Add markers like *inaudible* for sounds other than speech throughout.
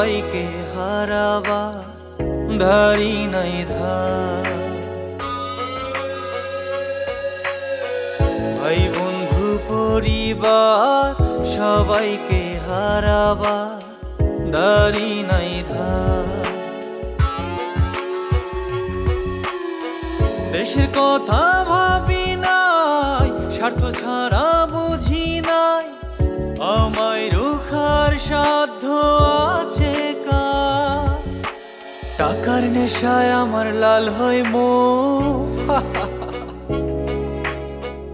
সবাইকে হারাবা, ধারি নাই ধার। ভাই বন্ধু, পরিবার, সবাইকে হারাবা দারি নাই ধার। দেশের কথা ভাবি নাই, স্বার্থ ছাড়া টাকার নেশায় আমার লাল হয় মো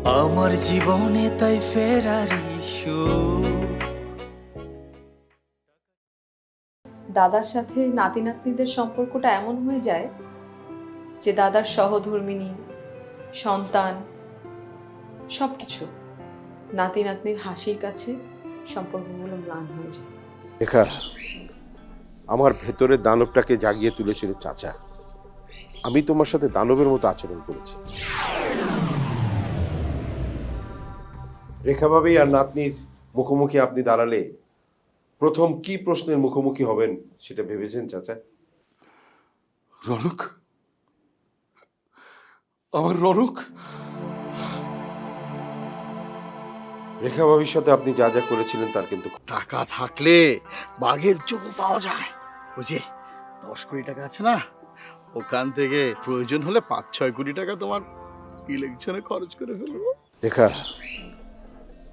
আমার জীবনে তাই ফেরারি দাদার সাথে নাতি নাতনিদের সম্পর্কটা এমন হয়ে যায় যে দাদার সহধর্মিনী সন্তান সব কিছু নাতি নাতনির হাসির কাছে সম্পর্কগুলো ম্লান হয়ে যায়। আমার ভেতরের দানবটাকে জাগিয়ে তুলেছিল চাচা। আমি তোমার সাথে দানবের মতো আচরণ করেছি। রেখা ভাবি আর নাতনির মুখোমুখি আপনি দাঁড়ালে প্রথম কি প্রশ্নের মুখোমুখি হবেন সেটা ভেবেছেন চাচা? রনক আমার রনক। রেখা সাথে আপনি যা যা করেছিলেন তার কিন্তু টাকা থাকলে বাঘের চোখও পাওয়া যায়। ওই দশ কোটি টাকা আছে না, ওখান থেকে প্রয়োজন হলে পাঁচ, ছয় কোটি টাকা তোমার ইলেকশনে খরচ করে ফেলব। রেখা,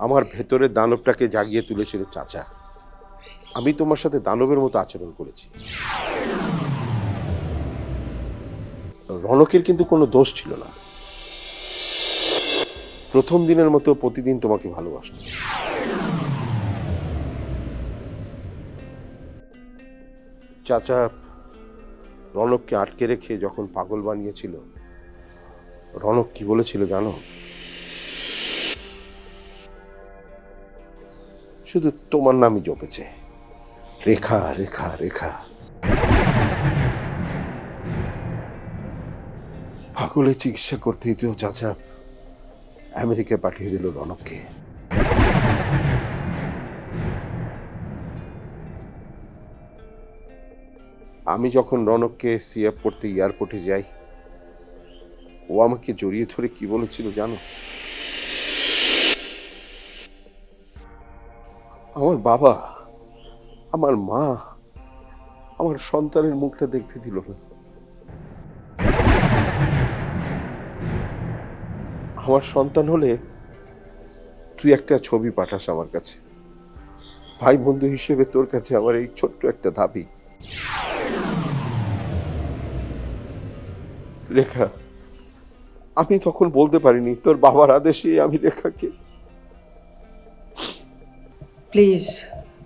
আমার ভেতরের দানবটাকে জাগিয়ে তুলেছিল চাচা। আমি তোমার সাথে দানবের মতো আচরণ করেছি। রনকের কিন্তু কোনো দোষ ছিল না। প্রথম দিনের মতো প্রতিদিন তোমাকে ভালোবাসত। চাচা রনককে আটকে রেখে যখন পাগল বানিয়েছিল, রনক কি বলেছিল জানো? শুধু তোমার নামই জপেছে। রেখা রেখা রেখা। পাগলের চিকিৎসা করতেই তো চাচা আমেরিকায় পাঠিয়ে দিল রনককে। আমি যখন রনককে সিএফ করতে এয়ারপোর্টে যাই, ও আমাকে জড়িয়ে ধরে কি বলেছিল জানো? আমার বাবা, আমার মা, আমার সন্তানের মুখটা দেখতে দিল না। আমার সন্তান হলে তুই একটা ছবি পাঠাস আমার কাছে। ভাই বন্ধু হিসেবে তোর কাছে আমার এই ছোট্ট একটা দাবি। রেখা আমি তখন বলতে পারিনি তোর বাবার আদেশে আমি রেখাকে। প্লিজ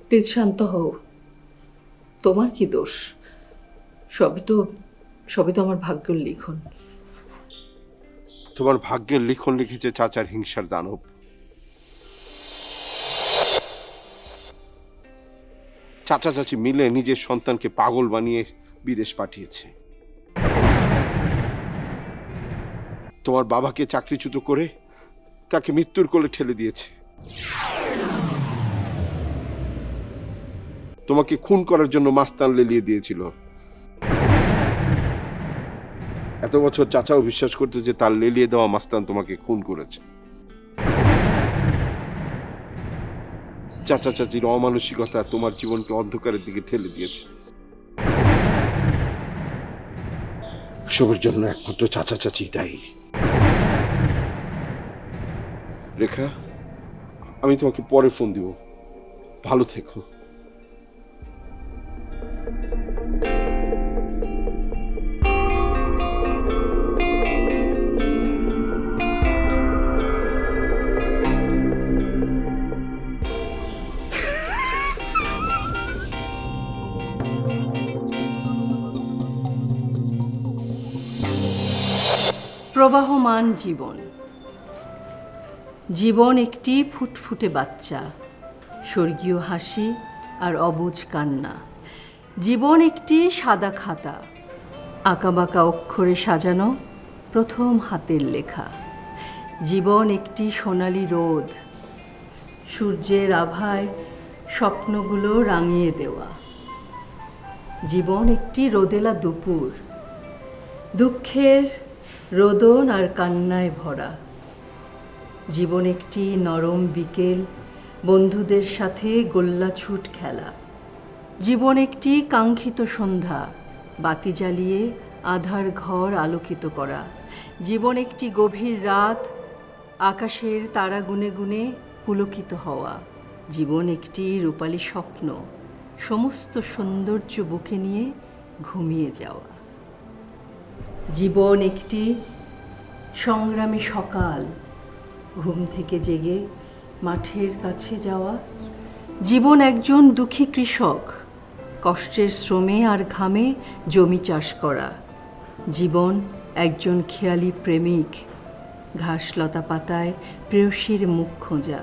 প্লিজ শান্ত হও। তোমার কি দোষ? সবই তো সবই তো আমার ভাগ্যের লিখন। তোমার ভাগ্যের লিখন লিখেছে চাচার হিংসার দানব। চাচা চাচি মিলে নিজের সন্তানকে পাগল বানিয়ে বিদেশ পাঠিয়েছে। তোমার বাবাকে চাকরিচ্যুত করে তাকে মৃত্যুর কোলে ঠেলে দিয়েছে। তোমাকে খুন করার জন্য মাস্তান লেলিয়ে দিয়েছিল। এত বছর চাচাও বিশ্বাস করতো যে তার লেলিয়ে দেওয়া মাস্তান তোমাকে খুন করেছে। চাচা চাচির অমানসিকতা তোমার জীবনকে অন্ধকারের দিকে ঠেলে দিয়েছে। সবের জন্য একমাত্র চাচা চাচি দায়ী। রেখা আমি তোমাকে পরে ফোন দিব। ভালো থেকো। প্রবাহমান জীবন। জীবন একটি ফুটফুটে বাচ্চা, স্বর্গীয় হাসি আর অবুজ কান্না। জীবন একটি সাদা খাতা, আঁকাবাঁকা অক্ষরে সাজানো প্রথম হাতের লেখা। জীবন একটি সোনালি রোদ, সূর্যের আভায় স্বপ্নগুলো রাঙিয়ে দেওয়া। জীবন একটি রোদেলা দুপুর, দুঃখের রোদন আর কান্নায় ভরা। জীবন একটি নরম বিকেল, বন্ধুদের সাথে গোল্লাছুট খেলা। জীবন একটি কাঙ্ক্ষিত সন্ধ্যা, বাতি জ্বালিয়ে আধার ঘর আলোকিত করা। জীবন একটি গভীর রাত, আকাশের তারা গুনে গুনে পুলকিত হওয়া। জীবন একটি রূপালী স্বপ্ন, সমস্ত সৌন্দর্য বুকে নিয়ে ঘুমিয়ে যাওয়া। জীবন একটি সংগ্রামী সকাল ঘুম থেকে জেগে মাঠের কাছে যাওয়া। জীবন একজন দুঃখী কৃষক, কষ্টের শ্রমে আর ঘামে জমি চাষ করা। জীবন একজন খেয়ালি প্রেমিক ঘাসলতা পাতায় প্রেয়সীর মুখ খোঁজা।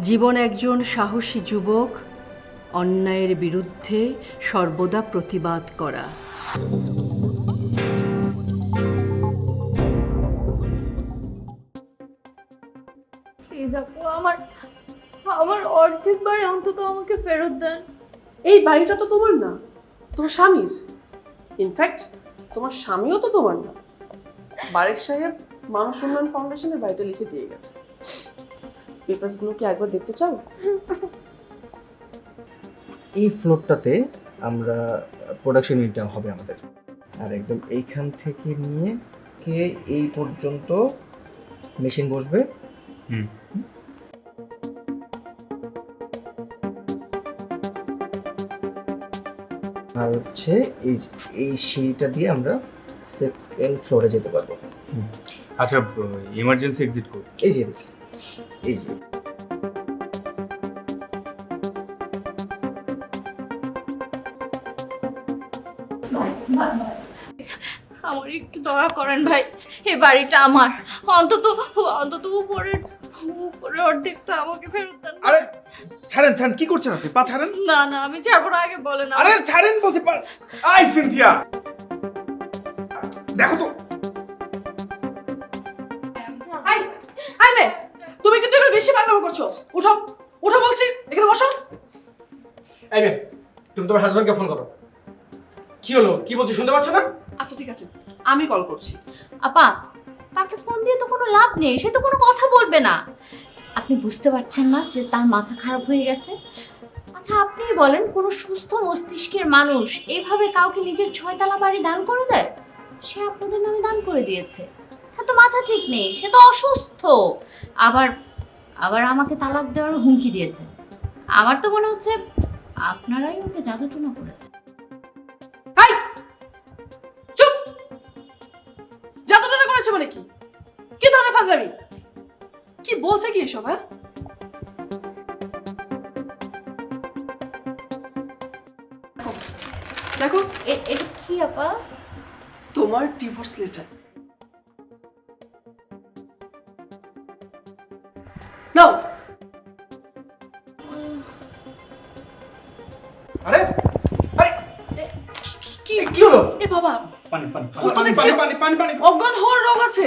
জীবন একজন সাহসী যুবক, অন্যায়ের বিরুদ্ধে সর্বদা প্রতিবাদ করা। আমার অর্ধেক বাড়ি অন্তত আমাকে ফেরত দেন। এই বাড়িটা তো তোমার না তোমার স্বামীর। ইনফ্যাক্ট তোমার স্বামীও তো তোমার না। বারেক সাহেব মানুষ উন্নয়ন ফাউন্ডেশনের বাড়িটা লিখে দিয়ে গেছে। পেপারসগুলো কি একবার দেখতে চাও? এই ফ্লোরটাতে আমরা প্রোডাকশন ইউনিটটা হবে আমাদের। আর একদম এইখান থেকে নিয়ে কে এই পর্যন্ত মেশিন বসবে? আর হচ্ছে এই যে- এই সিঁড়িটা দিয়ে আমরা সেকেন্ড ফ্লোরে যেতে পারব। আচ্ছা ইমার্জেন্সি এক্সিট কোড এই যে এই যে। আমার একটু দয়া করেন ভাই এই বাড়িটা আমার। অন্তত অন্তত উপরের উপরের অর্ধেকটা আমাকে ফেরত দেন আরে ছাড়েন ছাড়েন কি করছেন আপনি? পা ছাড়েন। না না আমি ছাড়বো না আগে বলেন আরে ছাড়েন বলছে পা আই সিনথিয়া। দেখো তো। আই আই মে তুমি কিন্তু এবার বেশি পাগলামো করছ। উঠো উঠো বলছি এখানে বসো। এই মেয়ে, তুমি তোমার হাজবেন্ডকে ফোন করো। কি হলো? কি বলছো শুনতে পাচ্ছ না? আচ্ছা ঠিক আছে আমি কল করছি। আপা তাকে ফোন দিয়ে তো কোনো লাভ নেই, সে তো কোনো কথা বলবে না। আপনি বুঝতে পারছেন না যে তার মাথা খারাপ হয়ে গেছে? আচ্ছা আপনি বলেন, কোনো সুস্থ মস্তিষ্কের মানুষ এইভাবে কাউকে নিজের ছয়তলা বাড়ি দান করে দেয়? সে আপনাদের নামে দান করে দিয়েছে। তার তো মাথা ঠিক নেই, সে তো অসুস্থ। আবার আবার আমাকে তালাক দেওয়ার হুমকি দিয়েছে। আমার তো মনে হচ্ছে আপনারাই ওকে জাদুটনা করেছে মানে কি? কি ধরনের ফাজলামি? কি বলছে কি এসব হ্যাঁ? দেখো এ- এটা কি আপা? তোমার ডিভোর্স লেটার নাও। আরে আরে কি কি হলো? এ বাবা। পানি পানি ও তো দেখছি- পানি পানি পানি অজ্ঞান হওয়ার রোগ আছে।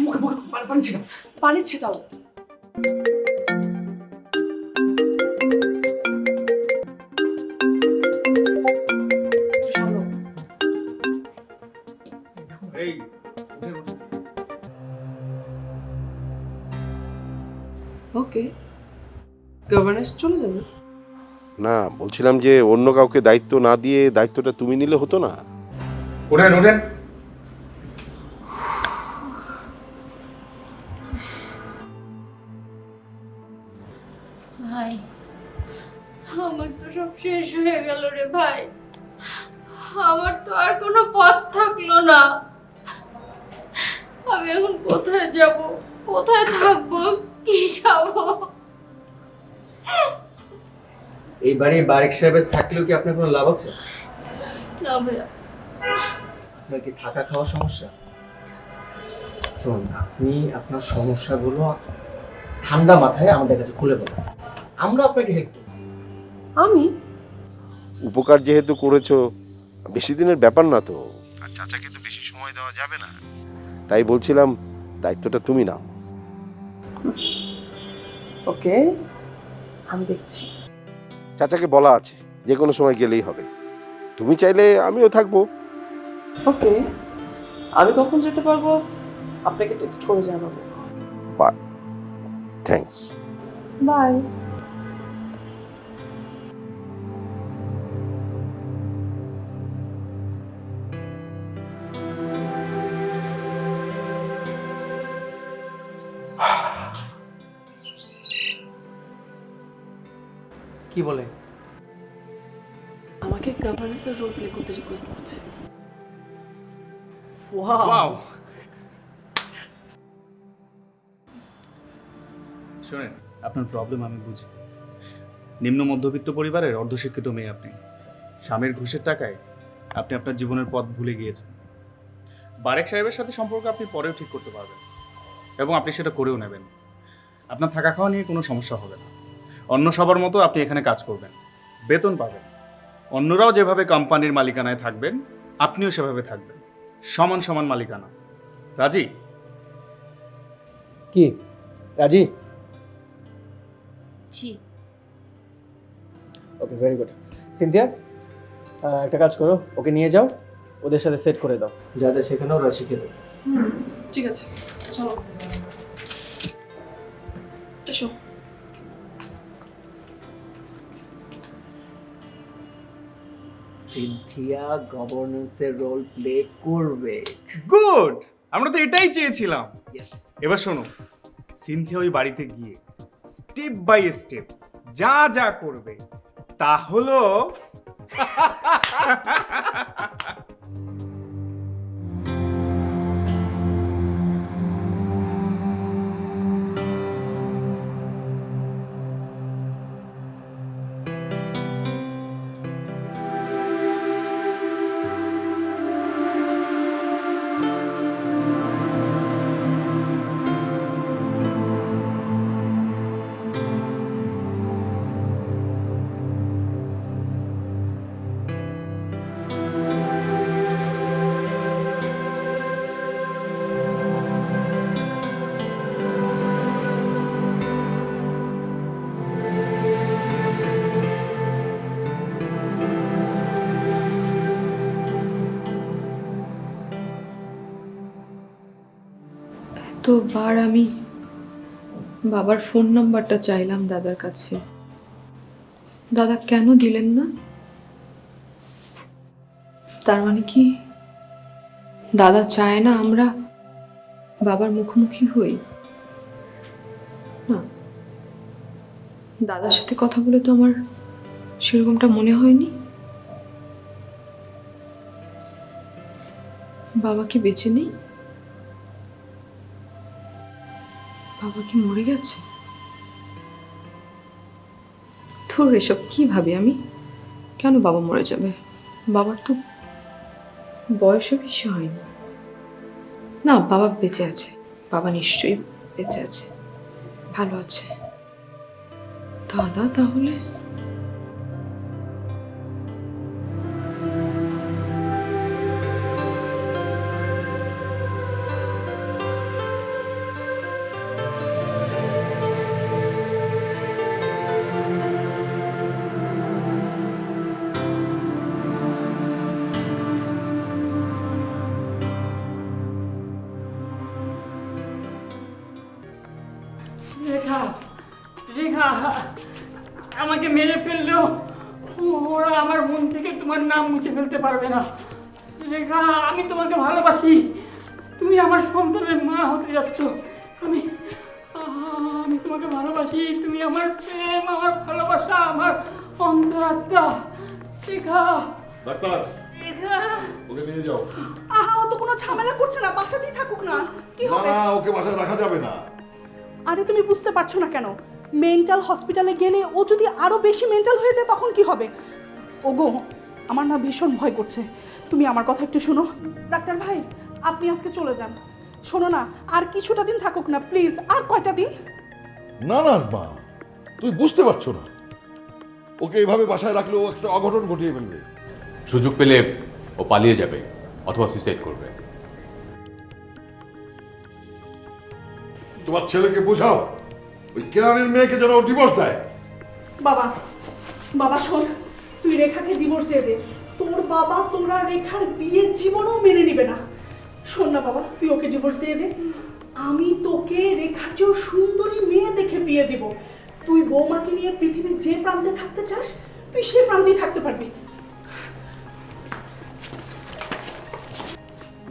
মুখে মুখে পানি ছেটাও। ওকে গভর্নেন্স চলে যাবে। না, বলছিলাম যে অন্য কাউকে দায়িত্ব না দিয়ে দায়িত্বটা তুমি নিলে হতো না। ওঠেন ওঠেন। এই বাড়ি বারেক সাহেবের থাকলেও কি আপনার কোনো লাভ আছে? না ভাইয়া। আপনার কি থাকা খাওয়া সমস্যা? শুনুন আপনি আপনার সমস্যাগুলো ঠান্ডা মাথায় আমাদের কাছে খুলে বলুন। আমরা আপনাকে হেল্প করব। আমি? উপকার যেহেতু করেছ বেশি দিনের ব্যাপার না তো। আর চাচাকে তো বেশি সময় দেওয়া যাবে না। তাই বলছিলাম দায়িত্বটা তুমি নাও। ওকে আমি দেখছি। চাচাকে বলা আছে যে কোনো সময় গেলেই হবে। তুমি চাইলে আমিও থাকব। ওকে আমি কখন যেতে পারব? আপনাকে টেক্সট করে জানাব। থ্যাঙ্কস বাই কি বলে? আমাকে গভর্নেন্সের রোল প্লে করতে রিকোয়েস্ট করছে। ওয়াও শোনেন আপনার প্রবলেম আমি বুঝি। নিম্ন মধ্যবিত্ত পরিবারের অর্ধশিক্ষিত মেয়ে আপনি। স্বামীর ঘুষের টাকায় আপনি আপনার জীবনের পথ ভুলে গিয়েছেন। বারেক সাহেবের সাথে সম্পর্ক আপনি পরেও ঠিক করতে পারবেন এবং আপনি সেটা করেও নেবেন। আপনার থাকা খাওয়া নিয়ে কোনো সমস্যা হবে না। অন্য সবার মতো আপনি এখানে কাজ করবেন। বেতন পাবেন। অন্যরাও যেভাবে কোম্পানির মালিকানায় থাকবেন আপনিও সেভাবে থাকবেন। সমান সমান মালিকানা। রাজি? কি? রাজি? জি। ওকে ভেরি গুড সিনথিয়া একটা কাজ করো ওকে নিয়ে যাও ওদের সাথে সেট করে দাও। যাতে সেখানেও ওরা শিখে দেবে। ঠিক আছে চলো। সিনথিয়া গভর্নেন্সের রোল প্লে করবে। গুড আমরা তো এটাই চেয়েছিলাম। এবার শোনো সিনথিয়া ওই বাড়িতে গিয়ে স্টেপ বাই স্টেপ যা যা করবে তা হলো *laughs* এতবার আমি বাবার ফোন নাম্বারটা চাইলাম দাদার কাছে। দাদা কেন দিলেন না? তার মানে কি? দাদা চায় না আমরা বাবার মুখোমুখি হই? না। দাদার সাথে কথা বলে তো আমার সেরকমটা মনে হয়নি। বাবা কি বেঁচে নেই? বাবা কি মরে গেছে? ধর এসব কি ভাবি আমি? কেন বাবা মরে যাবে? বাবার তো বয়সও বেশি হয়নি। না, বাবা বেঁচে আছে। বাবা নিশ্চয়ই বেঁচে আছে। ভালো আছে। দাদা তাহলে? নাম মুছে ফেলতে পারবে না। রেখা আমি তোমাকে ভালোবাসি। তুমি আমার সন্তানের মা হতে যাচ্ছ। আমি আহ, আমি তোমাকে ভালোবাসি। তুমি আমার প্রেম আমার ভালোবাসা আমার অন্তরাত্মা। রেখা। ডাক্তার রেখা। ওকে নিয়ে যাও। আহা ও তো কোনো ঝামেলা করছে না বাসাতেই থাকুক না। কি হবে? না ওকে বাসায় রাখা যাবে না। আরে তুমি বুঝতে পারছ না কেন? মেন্টাল হসপিটালে গেলে ও যদি আরও বেশি মেন্টাল হয়ে যায় তখন কি হবে? ওগো আমার না ভীষণ ভয় করছে। তুমি আমার কথা একটু শোনো। ডাক্তার ভাই আপনি আজকে চলে যান। শোনো না আর কিছুটা দিন থাকুক না প্লিজ আর কয়টা দিন? না না মা তুই বুঝতে পারছ না। ওকে এইভাবে বাসায় রাখলে ও একটা অঘটন ঘটিয়ে ফেলবে। সুযোগ পেলে ও পালিয়ে যাবে অথবা সুইসাইড করবে। তোমার ছেলেকে বোঝাও ওই কেরানির মেয়েকে যেন ও ডিভোর্স দেয়। বাবা বাবা শোন। তুই রেখাকে ডিভোর্স দিয়ে দে। তোর বাবা তোরা রেখার বিয়ে জীবনেও মেনে নিবে না। শোন না বাবা তুই ওকে ডিভোর্স দিয়ে দে। আমি তোকে রেখার চেয়েও সুন্দরী মেয়ে দেখে বিয়ে দেব। তুই বৌমাকে নিয়ে পৃথিবীর যে প্রান্তে থাকতে চাস তুই সে প্রান্তেই থাকতে পারবি।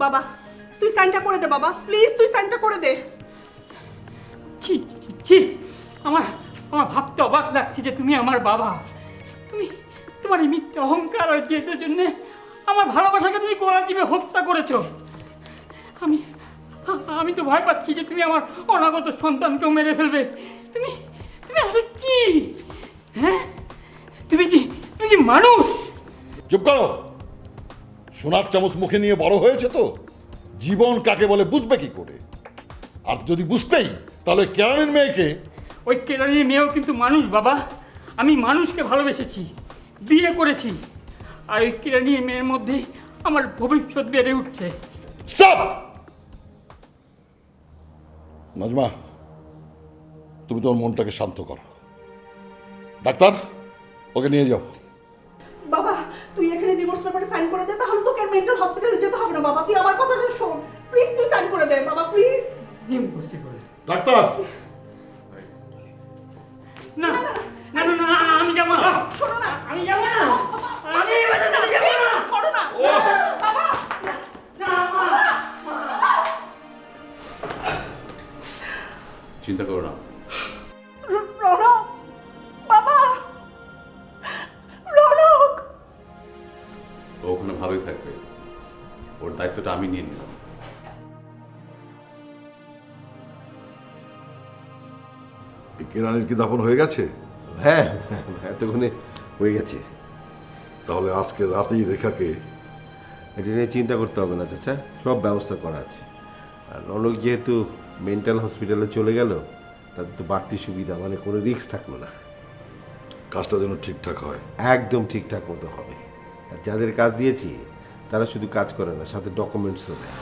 বাবা তুই সাইনটা করে দে বাবা। প্লিজ তুই সাইনটা করে দে। ছি ছি, আমার আমার ভাবতে অবাক লাগছে যে তুমি আমার বাবা। তুমি তোমার এই মিথ্যে অহংকার আর জেদের জন্যে আমার ভালোবাসাকে তুমি গোড়া টিপে হত্যা করেছ। আমি আমি তো ভয় পাচ্ছি যে তুমি আমার অনাগত সন্তানকেও মেরে ফেলবে। তুমি তুমি আসলে কি? হ্যাঁ? তুমি কি তুমি কি মানুষ? চুপ করো। সোনার চামচ মুখে নিয়ে বড় হয়েছে তো। জীবন কাকে বলে বুঝবে কি করে? আর যদি বুঝতেই তাহলে কেরানির মেয়েকে ওই কেরানির মেয়েও কিন্তু মানুষ বাবা। আমি মানুষকে ভালোবেসেছি। বিয়ে করেছি। আর ওই কেরানির মেয়ের মধ্যেই আমার ভবিষ্যৎ বেড়ে উঠছে। স্টপ! নাজমা তুমি তোমার মনটাকে শান্ত করো। ডাক্তার ওকে নিয়ে যাও। বাবা তুই এখানে ডিভোর্স পেপারে সাইন করে দে তাহলে তোকে মেন্টাল হসপিটালে যেতে হবে না বাবা। তুই আমার কথাটা শোন প্লিজ তুই সাইন করে দে বাবা প্লিজ ডাক্তার! না না না না এই কেরানির কি দাফন হয়ে গেছে? হ্যাঁ এতক্ষণে হয়ে গেছে। তাহলে আজকে রাতেই রেখাকে এটা নিয়ে চিন্তা করতে হবে না চাচা। সব ব্যবস্থা করা আছে। আর রনক যেহেতু মেন্টাল হসপিটালে চলে গেল তাদের তো বাড়তি সুবিধা মানে কোনো রিস্ক থাকল না। কাজটা যেন ঠিকঠাক হয়। একদম ঠিকঠাক মতো হবে। আর যাদের কাজ দিয়েছি তারা শুধু কাজ করে না সাথে ডকুমেন্টসও দেয়।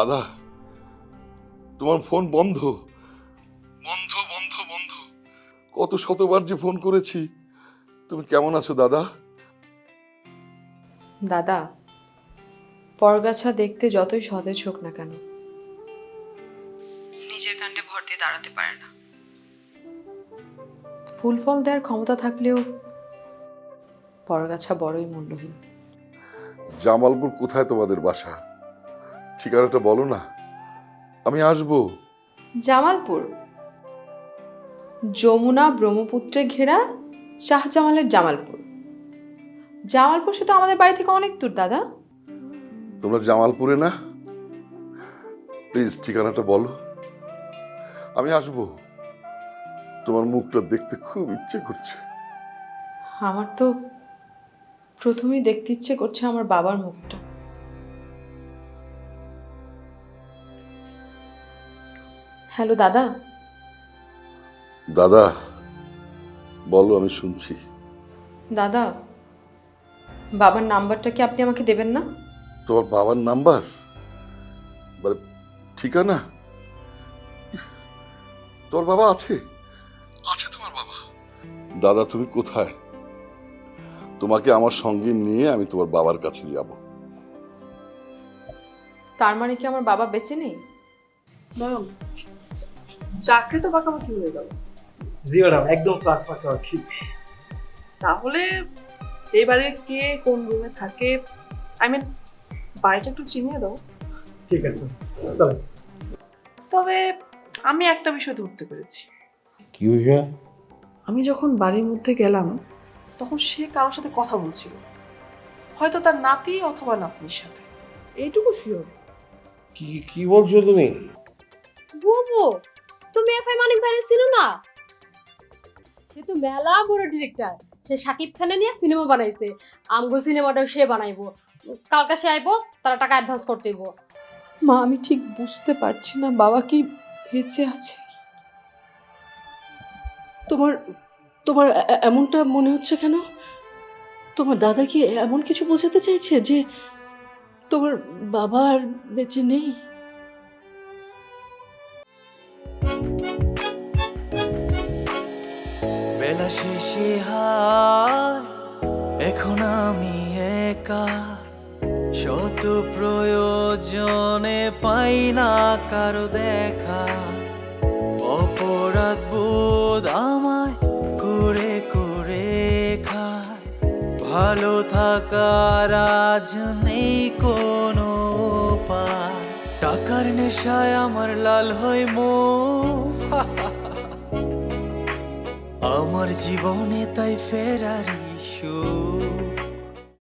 দাদা তোমার ফোন বন্ধ। বন্ধ বন্ধ বন্ধ। কত শতবার যে ফোন করেছি। তুমি কেমন আছো দাদা? দাদা পরগাছা দেখতে যতই সতেজ হোক না কেন নিজের কাণ্ডে ভর দিয়ে দাঁড়াতে পারে না। ফুল ফল দেওয়ার ক্ষমতা থাকলেও পরগাছা বড়ই মূল্যহীন। জামালপুর কোথায় তোমাদের বাসা? ঠিকানাটা বলো না। আমি আসব। জামালপুর। যমুনা ব্রহ্মপুত্রে ঘেরা শাহজামালের জামালপুর। জামালপুর শুধু আমাদের বাড়ি থেকে অনেক দূর দাদা। তোমরা জামালপুরে না? প্লিজ ঠিকানাটা বলো। আমি আসব। তোমার মুখটা দেখতে খুব ইচ্ছে করছে। আমার তো প্রথমেই দেখতে ইচ্ছে করছে আমার বাবার মুখটা। হ্যালো দাদা। দাদা বলো আমি শুনছি। দাদা বাবার নাম্বারটা কি আপনি আমাকে দেবেন না? তোমার বাবার নাম্বার? মানে ঠিকানা? তোমার বাবা আছে? আছে তোমার বাবা। দাদা তুমি কোথায়? তোমাকে আমার সঙ্গে নিয়ে আমি তোমার বাবার কাছে যাব। তার মানে কি আমার বাবা বেঁচে নেই? চাকরি তো পাকাপাকি হয়ে গেল। জি ম্যাডাম একদম চাক পাকা তাহলে এবারে কে কোন রুমে থাকে? আই মিন বাড়িটা একটু চিনিয়ে দাও। ঠিক আছে চলো। তবে আমি একটা বিষয় ধরতে পেরেছি। কি হয়েছে আমি যখন বাড়ির মধ্যে গেলাম তখন সে কারোর সাথে কথা বলছিল। হয়তো তার নাতি অথবা নাতনির সাথে। এইটুকু শিওর কি কি বলছো তুমি? বুবু! তুমি এফআই মানিক ভাইরে চিনো না? সে তো মেলা বড় ডিরেক্টর সে সাকিব খানে নিয়ে সিনেমা বানাইছে। আমগো সিনেমাটাও সে বানাইবো। কালকে সে আইবো, তারা টাকা অ্যাডভান্স করতে হইবো মা, আমি ঠিক বুঝতে পারছি না, বাবা কি বেঁচে আছে? তোমার তোমার এমনটা মনে হচ্ছে কেন? তোমার দাদা কি এমন কিছু বোঝাতে চাইছে যে তোমার বাবা আর বেঁচে নেই? শেষে হায়, এখন আমি একা। শত প্রয়োজনে পাই না কারও দেখা। অপরাধ বোধ আমায় করে করে খায়। ভালো থাকার আজ নেই কোনো টাকার নেশায় আমার লাল হয় মুখ আমার জীবনে তাই ফেরারি সুর